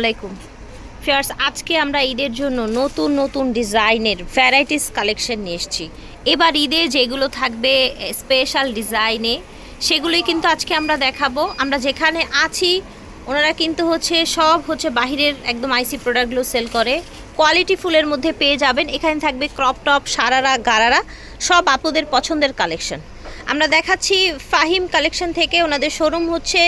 আলাইকুম। ফিয়ার্স, আজকে আমরা ঈদের জন্য নতুন নতুন ডিজাইনের ভ্যারাইটিস কালেকশন নিয়ে এসেছি। এবার ঈদে যেগুলো থাকবে স্পেশাল ডিজাইনে, সেগুলোই কিন্তু আজকে আমরা দেখাবো। আমরা যেখানে আছি, ওনারা কিন্তু হচ্ছে, সব হচ্ছে বাহিরের একদম আইসি প্রোডাক্টগুলো সেল করে। কোয়ালিটি ফুলের মধ্যে পেয়ে যাবেন। এখানে থাকবে ক্রপ টপ সারারা, গারারা, সব আপুদের পছন্দের কালেকশন। আমরা দেখাচ্ছি ফাহিম কালেকশন থেকে। ওনাদের শোরুম হচ্ছে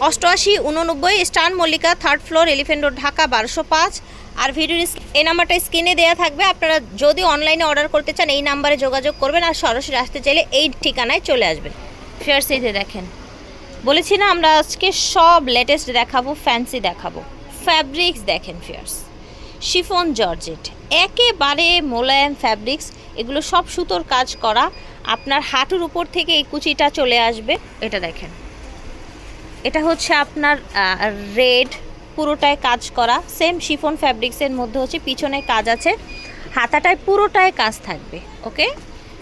অষ্টআশি, উননব্বই, স্টান Mallika third floor Elephant Road Dhaka, বারোশো পাঁচ। আর ভিডিওর এই নাম্বারটা স্ক্রিনে দেওয়া থাকবে। আপনারা যদি অনলাইনে অর্ডার করতে চান, এই নাম্বারে যোগাযোগ করবেন আর সরাসরি আসতে চাইলে এই ঠিকানায় চলে আসবেন। ফেয়ার্স এই দেখেন, বলেছি না আমরা আজকে সব লেটেস্ট দেখাবো ফ্যান্সি দেখাবো। ফ্যাব্রিক্স দেখেন ফেয়ার্স শিফন জর্জেট একেবারে মোলায়েম ফ্যাব্রিক্স এগুলো সব সুতোর কাজ করা। আপনার হাঁটুর উপর থেকে এই কুচিটা চলে আসবে। এটা দেখেন। এটা হচ্ছে আপনার রেড পুরোটায় কাজ করা সেম শিফন ফ্যাব্রিক্সের মধ্যে হচ্ছে পিছনে কাজ আছে, হাতাটায় পুরোটায় কাজ থাকবে ওকে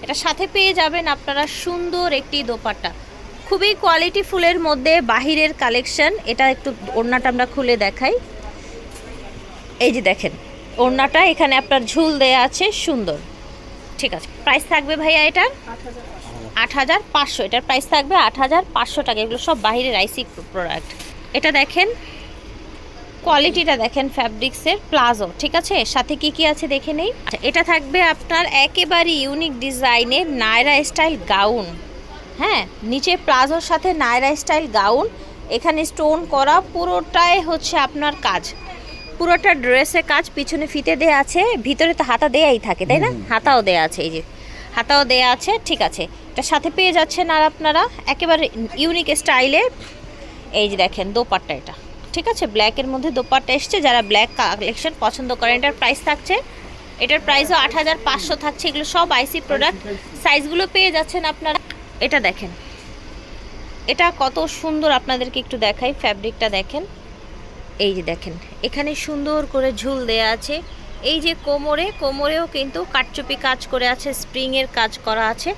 এটা সাথে পেয়ে যাবেন আপনারা সুন্দর একটি দোপাট্টা। খুবই কোয়ালিটি ফুলের মধ্যে বাহিরের কালেকশন এটা একটু ওড়নাটা আমরা খুলে দেখাই। এই যে দেখেন, ওড়নাটা এখানে আপনার ঝুল দেয়া আছে, সুন্দর। ঠিক আছে প্রাইস থাকবে ভাইয়া এটার? আট হাজার পাঁচশো। এটার প্রাইস থাকবে আট হাজার পাঁচশো টাকা। এগুলো সব বাইরের আইসি প্রোডাক্ট এটা দেখেন কোয়ালিটিটা দেখেন ফ্যাব্রিক্সের প্লাজো ঠিক আছে? সাথে কি কি আছে দেখে নেই? আচ্ছা, এটা থাকবে আপনার একেবারে ইউনিক ডিজাইনের নায়রা স্টাইল গাউন হ্যাঁ নিচে প্লাজোর সাথে নায়রা স্টাইল গাউন এখানে স্টোন করা পুরোটাই হচ্ছে আপনার কাজ। পুরোটা ড্রেসে কাজ পিছনে ফিতে দেয়া আছে ভিতরে তো হাতা দেয়াই থাকে তাই না? হাতাও দেয়া আছে এই যে। হাতাও দেয়া আছে ঠিক আছে। এটার সাথে পেয়ে যাচ্ছেন আর আপনারা একেবারে ইউনিক স্টাইলে এই যে দেখেন, দোপাট্টা এটা। ঠিক আছে? ব্ল্যাকের মধ্যে দোপাট্টা এসছে। যারা ব্ল্যাক কালেকশন পছন্দ করেন, এটার প্রাইস থাকছে, এটার প্রাইসও আট হাজার পাঁচশো থাকছে। এগুলো সব আইসি প্রোডাক্ট সাইজগুলো পেয়ে যাচ্ছেন আপনারা। এটা দেখেন। এটা কত সুন্দর আপনাদেরকে একটু দেখাই ফ্যাব্রিকটা দেখেন। এই যে দেখেন, এখানে সুন্দর করে ঝুল দেয়া আছে। এই যে কোমরে, কোমরেও কিন্তু কাটচুপি কাজ করে আছে স্প্রিংয়ের কাজ করা আছে।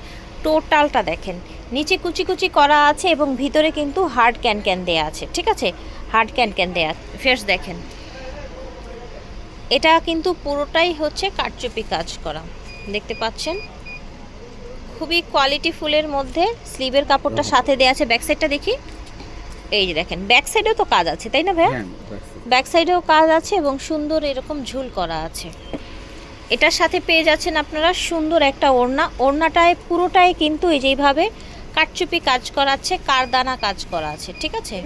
টোটালটা দেখেন। নিচে কুচি কুচি করা আছে এবং ভিতরে কিন্তু হার্ড ক্যান ক্যান দেয়া আছে ঠিক আছে? হার্ড ক্যান ক্যান দেয়া ফেস দেখেন। এটা কিন্তু পুরোটাই হচ্ছে কাটচুপি কাজ করা। দেখতে পাচ্ছেন? খুবই কোয়ালিটি ফুলের মধ্যে স্লিভের কাপড়টা সাথে দেয়া আছে। ব্যাক সাইডটা দেখি। এই যে দেখেন ব্যাক সাইডেও তো কাজ আছে তাই না ভাইয়া? ব্যাক সাইডেও কাজ আছে এবং সুন্দর এরকম ঝুল করা আছে। এটার সাথে পেয়ে যাচ্ছেন আপনারা সুন্দর একটা ওড়না। ওড়নাটায় পুরোটাই কিন্তু এই যেইভাবে কাটচুপি কাজ করা আছে কারদানা কাজ করা আছে ঠিক আছে?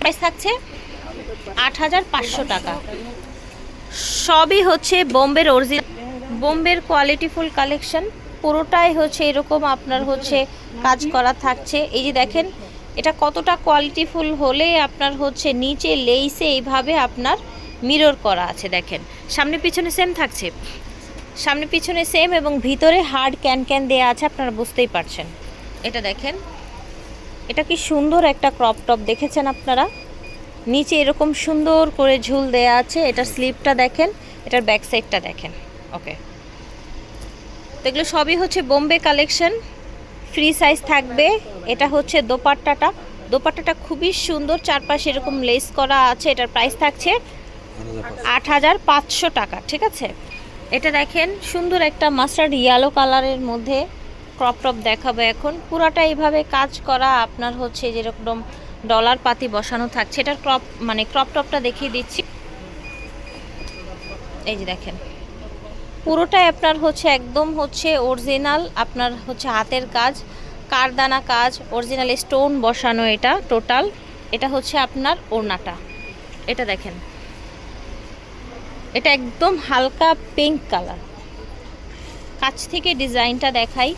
প্রাইস থাকছে আট হাজার পাঁচশো টাকা। সবই হচ্ছে বোম্বের অরিজিনাল বোম্বের কোয়ালিটি ফুল কালেকশন পুরোটাই হচ্ছে এরকম আপনার হচ্ছে কাজ করা থাকছে। এই যে দেখেন, এটা কতটা কোয়ালিটিফুল হলে আপনার হচ্ছে নিচে লেইসে এইভাবে আপনার মিরর করা আছে, দেখেন। সামনে পিছনে সেম থাকছে। সামনে পিছনে সেম এবং ভিতরে হার্ড ক্যান ক্যান দেওয়া আছে, আপনারা বুঝতেই পারছেন। এটা দেখেন। এটা কি সুন্দর একটা ক্রপ টপ দেখেছেন আপনারা? নিচে এরকম সুন্দর করে ঝুল দেয়া আছে, এটার স্লিপটা দেখেন, এটার ব্যাক সাইডটা দেখেন। ওকে তো এগুলো সবই হচ্ছে বোম্বে কালেকশন ফ্রি সাইজ থাকবে। এটা হচ্ছে দোপাট্টাটা। দোপাট্টাটা খুবই সুন্দর, চারপাশে এরকম লেস করা আছে, এটার প্রাইস থাকছে আট হাজার পাঁচশো টাকা, ঠিক আছে? এটা দেখেন, সুন্দর একটা মাস্টার্ড ইয়েলো কালারের মধ্যে ক্রপ টপ দেখাবো এখন। পুরাটা এইভাবে কাজ করা আপনার হচ্ছে যেরকম ডলার পাতি বসানো থাকছে। এটার ক্রপ মানে ক্রপ টপটা দেখিয়ে দিচ্ছি। এই যে দেখেন, পুরোটাই আপনার হচ্ছে একদম হচ্ছে অরিজিনাল আপনার হচ্ছে হাতের কাজ, কারদানা কাজ অরিজিনাল স্টোন বসানো এটা টোটাল এটা হচ্ছে আপনার ওড়নাটা। এটা দেখেন এটা একদম হালকা পিঙ্ক কালার কাছ থেকে ডিজাইনটা দেখাই।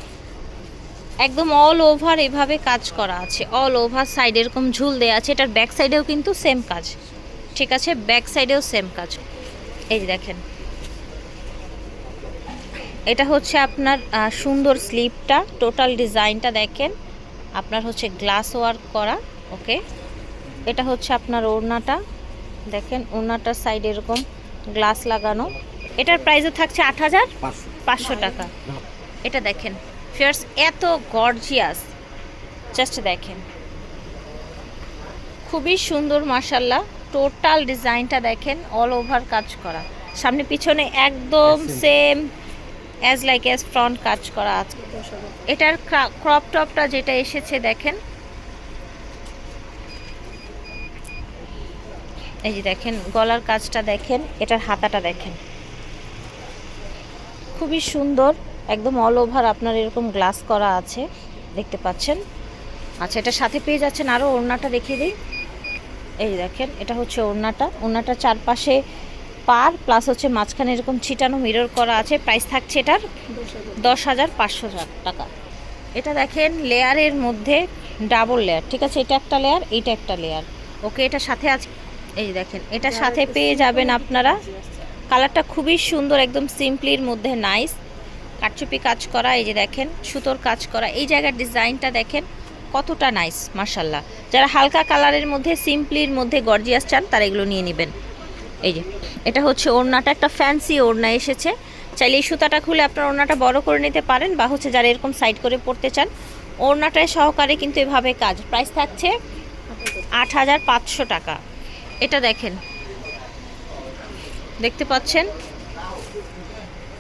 একদম অল ওভার এভাবে কাজ করা আছে। অল ওভার সাইড এরকম ঝুল দেওয়া আছে। এটার ব্যাক সাইডেও কিন্তু সেম কাজ। ঠিক আছে? ব্যাক সাইডেও সেম কাজ। এই দেখেন। এটা হচ্ছে আপনার সুন্দর স্লিপটা টোটাল ডিজাইনটা দেখেন। আপনার হচ্ছে গ্লাস ওয়ার্ক করা। ওকে এটা হচ্ছে আপনার ওড়নাটা। দেখেন, ওড়নাটার সাইড এরকম গ্লাস লাগানো। এটার প্রাইসও থাকছে আট হাজার পাঁচশো। টাকা। এটা দেখেন। ফিয়ার্স এত গর্জিয়াস জাস্ট দেখেন। খুবই সুন্দর মাসাল্লাহ টোটাল ডিজাইনটা দেখেন অল ওভার কাজ করা। সামনে পিছনে একদম same as like as front কাজ করা আছে। এটার ক্রপ টপটা যেটা এসেছে দেখেন। এই যে দেখেন, গলার কাজটা দেখেন, এটার হাতাটা দেখেন। খুবই সুন্দর, একদম অল ওভার আপনার এরকম গ্লাস করা আছে, দেখতে পাচ্ছেন। আচ্ছা এটা সাথে পেয়ে যাচ্ছেন আরও ওড়নাটা দেখিয়ে দিই। এই দেখেন, এটা হচ্ছে ওড়নাটা। ওড়নাটা চারপাশে পার প্লাস হচ্ছে মাঝখানে এরকম ছিটানো মিরর করা আছে। প্রাইস থাকছে এটার দশ হাজার পাঁচশো টাকা। এটা দেখেন লেয়ারের মধ্যে ডাবল লেয়ার ঠিক আছে? এটা একটা লেয়ার এইটা একটা লেয়ার ওকে এটা সাথে আছে এই দেখেন এটা সাথে পেয়ে যাবেন আপনারা। কালারটা খুবই সুন্দর একদম সিম্পলির মধ্যে নাইস কাটচুপি কাজ করা এই যে দেখেন সুতোর কাজ করা। এই জায়গার ডিজাইনটা দেখেন কতটা নাইস মার্শাল্লাহ যারা হালকা কালারের মধ্যে সিম্পলির মধ্যে গর্জিয়াস চান তারা এগুলো নিয়ে নেবেন। এই যে এটা হচ্ছে ওড়নাটা একটা ফ্যান্সি ওড়না এসেছে। চাইলে এই সুতাটা খুলে আপনার ওড়নাটা বড় করে নিতে পারেন বা হচ্ছে যারা এরকম সাইড করে পড়তে চান ওড়নাটায় সহকারে কিন্তু এভাবে কাজ। প্রাইস থাকছে আট হাজার পাঁচশো টাকা। এটা দেখেন। দেখতে পাচ্ছেন?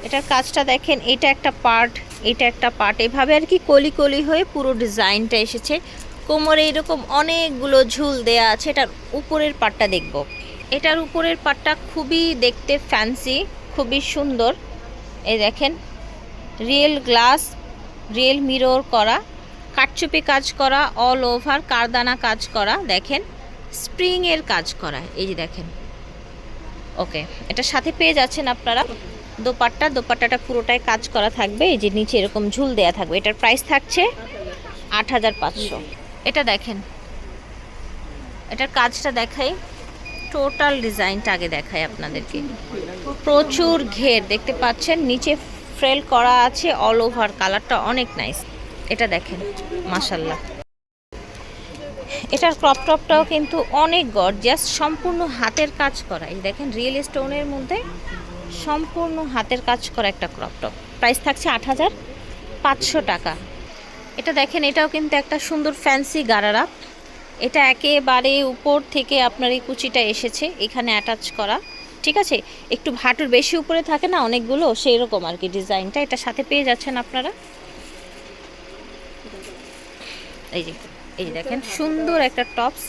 এটার কাজটা দেখেন, এটা একটা পার্ট, এটা একটা পার্ট। এভাবে আর কি কলি কলি হয়ে পুরো ডিজাইনটা এসেছে। কোমরে এরকম অনেকগুলো ঝুল দেয়া আছে, এটার উপরের পার্টটা দেখব। এটার উপরের পার্টটা খুবই দেখতে ফ্যান্সি খুবই সুন্দর। এই দেখেন রিয়েল গ্লাস রিয়েল মিরর করা কাটচুপি কাজ করা অল ওভার কারদানা কাজ করা, দেখেন। স্প্রিংয়ের কাজ করা। এই যে দেখেন। ওকে এটার সাথে পেয়ে যাচ্ছেন আপনারা। দোপাট্টা, দোপাট্টাটা পুরোটাই কাজ করা থাকবে। এই যে নিচে এরকম ঝুল দেয়া থাকবে। এটার প্রাইস থাকছে আট হাজার পাঁচশো। এটা দেখেন। এটার কাজটা দেখাই। টোটাল ডিজাইনটা আগে দেখাই আপনাদেরকে। প্রচুর ঘের, দেখতে পাচ্ছেন? নিচে ফ্রেল করা আছে অল ওভার কালারটা অনেক নাইস এটা দেখেন মাসাল্লাহ এটার ক্রপ টপটাও কিন্তু অনেক গর্জিয়াস সম্পূর্ণ হাতের কাজ করা। এই দেখেন রিয়েল স্টোনের মধ্যে সম্পূর্ণ হাতের কাজ করা একটা ক্রপ টপ প্রাইস থাকছে আট হাজার পাঁচশো টাকা। এটা দেখেন, এটাও কিন্তু একটা সুন্দর ফ্যান্সি গারারা। এটা একেবারে উপর থেকে আপনার এই কুচিটা এসেছে, এখানে অ্যাটাচ করা। ঠিক আছে? একটু হাঁটুর বেশি উপরে থাকে না, অনেকগুলো সেই রকম আর কি ডিজাইনটা এটা সাথে পেয়ে যাচ্ছেন আপনারা। এই যে এই দেখেন, সুন্দর একটা টপস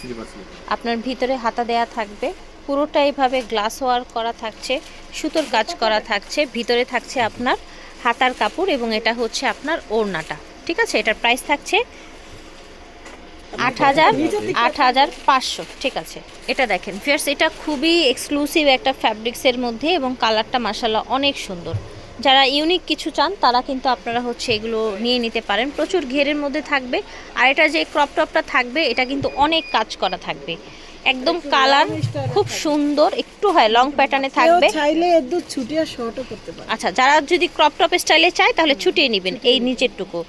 আপনার ভিতরে হাতা দেয়া থাকবে। পুরোটা এইভাবে গ্লাস ওয়ার্ক করা থাকছে, সুতোর কাজ করা থাকছে, ভিতরে থাকছে আপনার হাতার কাপড় এবং এটা হচ্ছে আপনার ওড়নাটা। ঠিক আছে? এটার প্রাইস থাকছে আট হাজার আট হাজার পাঁচশো। ঠিক আছে? এটা দেখেন ফিয়ার্স এটা খুবই এক্সক্লুসিভ একটা ফ্যাব্রিক্সের মধ্যে এবং কালারটা মাসাল্লাহ অনেক সুন্দর। যারা ইউনিক কিছু চান তারা কিন্তু আপনারা হচ্ছে এগুলো নিয়ে নিতে পারেন। প্রচুর ঘেরের মধ্যে থাকবে। আর এটা যে ক্রপ টপটা থাকবে এটা কিন্তু অনেক কাজ করা থাকবে। একদম কালার খুব সুন্দর একটু হয় লং প্যাটার্নে থাকবে। চাইলে একটু ছুটিয়ে শর্টও করতে পারে। আচ্ছা যারা যদি ক্রপ টপ স্টাইলে চায় তাহলে ছুটিয়ে নেবেন এই নিচেরটুকু।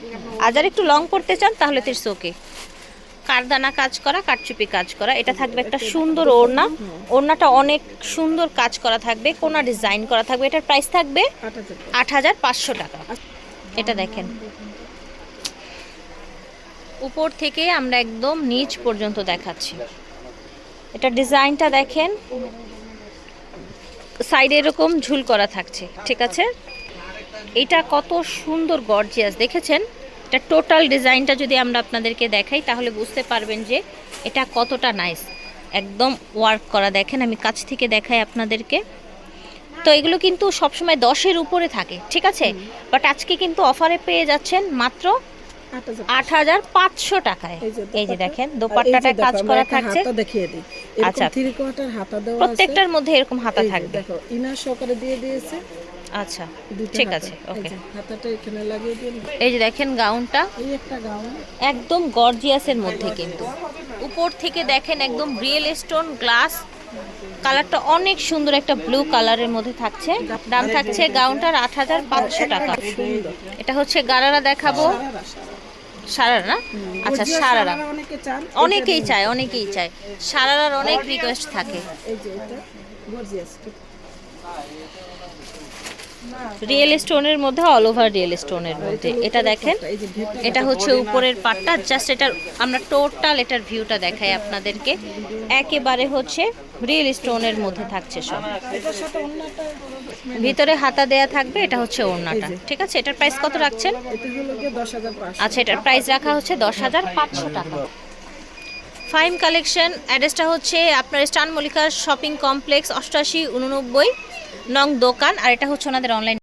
আর যারা একটু লং করতে চান তাহলে তিরস ওকে কারদানা কাজ করা কাটচুপি কাজ করা। এটা থাকবে একটা সুন্দর ওড়না। ওড়নাটা অনেক সুন্দর কাজ করা থাকবে কোনা ডিজাইন করা থাকবে। এটার প্রাইস থাকবে আট হাজার আট হাজার পাঁচশো টাকা। এটা দেখেন। উপর থেকে আমরা একদম নিচ পর্যন্ত দেখাচ্ছি। এটা ডিজাইনটা দেখেন। সাইডে এরকম ঝুল করা থাকছে ঠিক আছে? এটা কত সুন্দর গর্জিয়াস দেখেছেন? এটা টোটাল ডিজাইনটা যদি আমরা আপনাদেরকে দেখাই তাহলে বুঝতে পারবেন যে এটা কতটা নাইস একদম ওয়ার্ক করা। দেখেন আমি কাছ থেকে দেখাই আপনাদেরকে। তো এগুলো কিন্তু সবসময় দশের উপরে থাকে ঠিক আছে? বাট আজকে কিন্তু অফারে পেয়ে যাচ্ছেন মাত্র আট হাজার পাঁচশো। টাকায়। এই যে দেখেন দোপাট্টাটা কাজ করা থাকছে। আচ্ছা। প্রত্যেকটার মধ্যে এরকম হাতা থাকবে। ইনার সহকারে দিয়ে দিয়েছে। আচ্ছা ঠিক আছে ওকে। হাতাটা এখানে লাগিয়ে দিন। এই যে দেখেন গাউনটা এই একটা গাউন। একদম গর্জিয়াসের মধ্যে কিন্তু। উপর থেকে দেখেন একদম রিয়েল স্টোন গ্লাস কালারটা অনেক সুন্দর একটা ব্লু কালারের মধ্যে থাকছে। দাম থাকছে গাউনটার আট হাজার পাঁচশো টাকা। এটা হচ্ছে গারারা দেখাবো। সারারা, না? আচ্ছা সারারা। অনেকেই চায় অনেকেই চায়। সারারার অনেক রিকোয়েস্ট থাকে এই যে এটা গর্জিয়াস রিয়েল স্টোনের মধ্যে অল ওভার রিয়েল স্টোনের মধ্যে। এটা দেখেন, এটা হচ্ছে উপরের পাটটা। জাস্ট এটার, আমরা টোটাল এটার ভিউটা দেখাই আপনাদেরকে। একেবারে হচ্ছে রিয়েল স্টোনের মধ্যে থাকছে সব। ভিতরে হাতা দেয়া থাকবে, এটা হচ্ছে ওড়নাটা। ঠিক আছে? এটার প্রাইস কত রাখছেন? আচ্ছা এটার প্রাইস রাখা হচ্ছে দশ হাজার পাঁচশো টাকা। ফাইম কালেকশন অ্যাড্রেসটা হচ্ছে আপনার স্টান মল্লিকা শপিং কমপ্লেক্স অষ্টাশি উননব্বই। নং দোকান আর এটা হচ্ছে ওনাদের অনলাইন